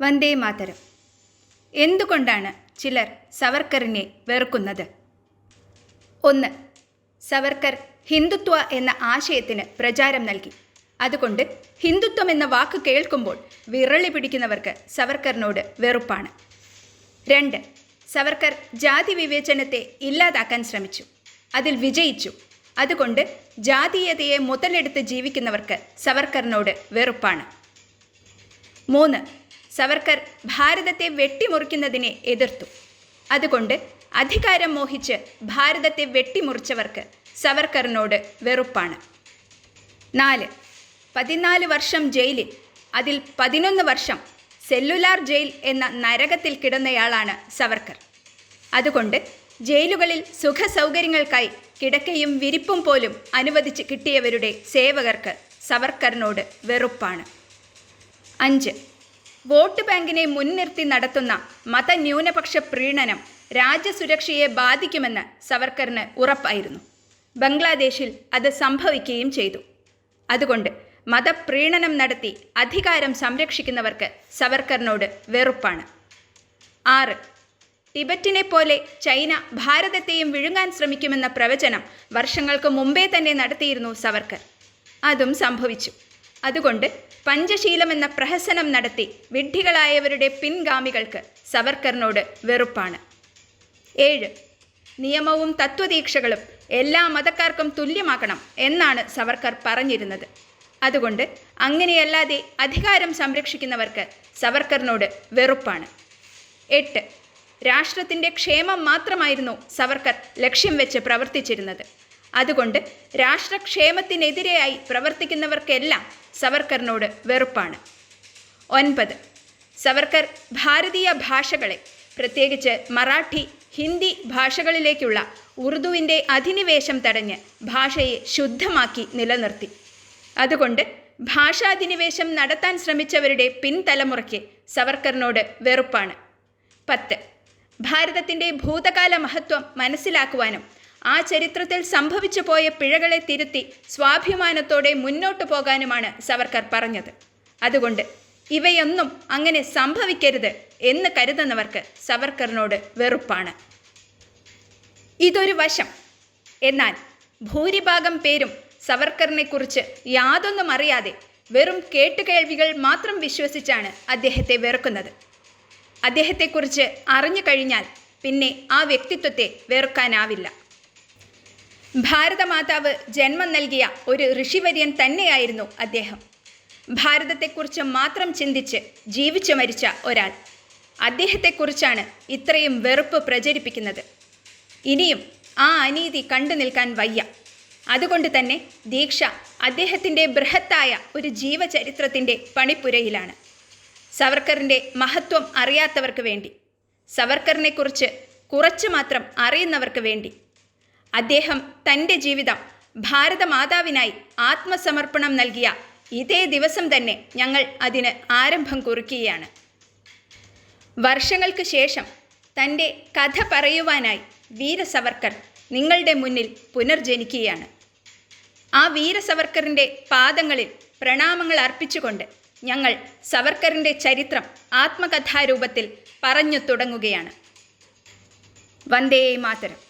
വന്ദേ മാതരം. എന്തുകൊണ്ടാണ് ചിലർ സവർക്കറിനെ വെറുക്കുന്നത്? ഒന്ന് സവർക്കർ ഹിന്ദുത്വ എന്ന ആശയത്തിന് പ്രചാരം നൽകി. അതുകൊണ്ട് ഹിന്ദുത്വം എന്ന വാക്ക് കേൾക്കുമ്പോൾ വിരളി പിടിക്കുന്നവർക്ക് സവർക്കറിനോട് വെറുപ്പാണ്. രണ്ട് സവർക്കർ ജാതി വിവേചനത്തെ ഇല്ലാതാക്കാൻ ശ്രമിച്ചു. അതിൽ വിജയിച്ചു. അതുകൊണ്ട് ജാതീയതയെ മുതലെടുത്ത് ജീവിക്കുന്നവർക്ക് സവർക്കറിനോട് വെറുപ്പാണ്. മൂന്ന് സവർക്കർ ഭാരതത്തെ വെട്ടിമുറിക്കുന്നതിനെ എതിർത്തു. അതുകൊണ്ട് അധികാരം മോഹിച്ച് ഭാരതത്തെ വെട്ടിമുറിച്ചവർക്ക് സവർക്കറിനോട് വെറുപ്പാണ്. നാല്. പതിനാല് വർഷം ജയിലിൽ അതിൽ പതിനൊന്ന് വർഷം സെല്ലുലാർ ജയിൽ എന്ന നരകത്തിൽ കിടന്നയാളാണ് സവർക്കർ. അതുകൊണ്ട് ജയിലുകളിൽ സുഖ സൗകര്യങ്ങൾക്കായി കിടക്കയും വിരിപ്പും പോലും അനുവദിച്ച് കിട്ടിയവരുടെ സേവകർക്ക് സവർക്കറിനോട് വെറുപ്പാണ്. അഞ്ച്. വോട്ട് ബാങ്കിനെ മുൻനിർത്തി നടത്തുന്ന മതന്യൂനപക്ഷ പ്രീണനം രാജ്യസുരക്ഷയെ ബാധിക്കുമെന്ന് സവർക്കറിന് ഉറപ്പായിരുന്നു. ബംഗ്ലാദേശിൽ അത് സംഭവിക്കുകയും ചെയ്തു. അതുകൊണ്ട് മതപ്രീണനം നടത്തി അധികാരം സംരക്ഷിക്കുന്നവർക്ക് സവർക്കറിനോട് വെറുപ്പാണ്. ആറ്. ടിബറ്റിനെ പോലെ ചൈന ഭാരതത്തെയും വിഴുങ്ങാൻ ശ്രമിക്കുമെന്ന പ്രവചനം വർഷങ്ങൾക്ക് മുമ്പേ തന്നെ നടത്തിയിരുന്നു സവർക്കർ. അതും സംഭവിച്ചു. അതുകൊണ്ട് പഞ്ചശീലം എന്ന പ്രഹസനം നടത്തി വിഡ്ഢികളായവരുടെ പിൻഗാമികൾക്ക് സവർക്കറിനോട് വെറുപ്പാണ്. ഏഴ് നിയമവും തത്വദീക്ഷകളും എല്ലാ മതക്കാർക്കും തുല്യമാക്കണം എന്നാണ് സവർക്കർ പറഞ്ഞിരുന്നത്. അതുകൊണ്ട് അങ്ങനെയല്ലാതെ അധികാരം സംരക്ഷിക്കുന്നവർക്ക് സവർക്കറിനോട് വെറുപ്പാണ്. എട്ട് രാഷ്ട്രത്തിന്റെ ക്ഷേമം മാത്രമായിരുന്നു സവർക്കർ ലക്ഷ്യം വെച്ച് പ്രവർത്തിച്ചിരുന്നത്. അതുകൊണ്ട് രാഷ്ട്രക്ഷേമത്തിനെതിരെയായി പ്രവർത്തിക്കുന്നവർക്കെല്ലാം സവർക്കറിനോട് വെറുപ്പാണ്. ഒൻപത് സവർക്കർ ഭാരതീയ ഭാഷകളെ പ്രത്യേകിച്ച് മറാഠി ഹിന്ദി ഭാഷകളിലേക്കുള്ള ഉറുദുവിന്റെ അധിനിവേശം തടഞ്ഞ് ഭാഷയെ ശുദ്ധമാക്കി നിലനിർത്തി. അതുകൊണ്ട് ഭാഷാധിനിവേശം നടത്താൻ ശ്രമിച്ചവരുടെ പിൻതലമുറയ്ക്ക് സവർക്കറിനോട് വെറുപ്പാണ്. പത്ത് ഭാരതത്തിന്റെ ഭൂതകാല മഹത്വം മനസ്സിലാക്കുവാനും ആ ചരിത്രത്തിൽ സംഭവിച്ചു പോയ പിഴകളെ തിരുത്തി സ്വാഭിമാനത്തോടെ മുന്നോട്ട് പോകാനുമാണ് സവർക്കർ പറഞ്ഞത്. അതുകൊണ്ട് ഇവയൊന്നും അങ്ങനെ സംഭവിക്കരുത് എന്ന് കരുതുന്നവർക്ക് സവർക്കറിനോട് വെറുപ്പാണ്. ഇതൊരു വശം. എന്നാൽ ഭൂരിഭാഗം പേരും സവർക്കറിനെക്കുറിച്ച് യാതൊന്നും അറിയാതെ വെറും കേട്ടുകേൾവികൾ മാത്രം വിശ്വസിച്ചാണ് അദ്ദേഹത്തെ വെറുക്കുന്നത്. അദ്ദേഹത്തെക്കുറിച്ച് അറിഞ്ഞു കഴിഞ്ഞാൽ പിന്നെ ആ വ്യക്തിത്വത്തെ വെറുക്കാനാവില്ല. ഭാരതമാതാവ് ജന്മം നൽകിയ ഒരു ഋഷിവര്യൻ തന്നെയായിരുന്നു അദ്ദേഹം. ഭാരതത്തെക്കുറിച്ച് മാത്രം ചിന്തിച്ച് ജീവിച്ചു മരിച്ച ഒരാൾ. അദ്ദേഹത്തെക്കുറിച്ചാണ് ഇത്രയും വെറുപ്പ് പ്രചരിപ്പിക്കുന്നത്. ഇനിയും ആ അനീതി കണ്ടു നിൽക്കാൻ വയ്യ. അതുകൊണ്ട് തന്നെ ദീക്ഷ അദ്ദേഹത്തിന്റെ ബൃഹത്തായ ഒരു ജീവചരിത്രത്തിന്റെ പണിപ്പുരയിലാണ്. സവർക്കറിന്റെ മഹത്വം അറിയാത്തവർക്ക് വേണ്ടി സവർക്കറിനെക്കുറിച്ച് കുറച്ചു മാത്രം അറിയുന്നവർക്ക് വേണ്ടി അദ്ദേഹം തന്റെ ജീവിതം ഭാരതമാതാവിനായി ആത്മസമർപ്പണം നൽകിയ ഇതേ ദിവസം തന്നെ ഞങ്ങൾ അതിന് ആരംഭം കുറിക്കുകയാണ്. വർഷങ്ങൾക്ക് ശേഷം തന്റെ കഥ പറയുവാനായി വീരസവർക്കർ നിങ്ങളുടെ മുന്നിൽ പുനർജനിക്കുകയാണ്. ആ വീര സവർക്കറിന്റെ പാദങ്ങളിൽ പ്രണാമങ്ങൾ അർപ്പിച്ചുകൊണ്ട് ഞങ്ങൾ സവർക്കറിന്റെ ചരിത്രം ആത്മകഥാരൂപത്തിൽ പറഞ്ഞു തുടങ്ങുകയാണ്. വന്ദേ മാതരം.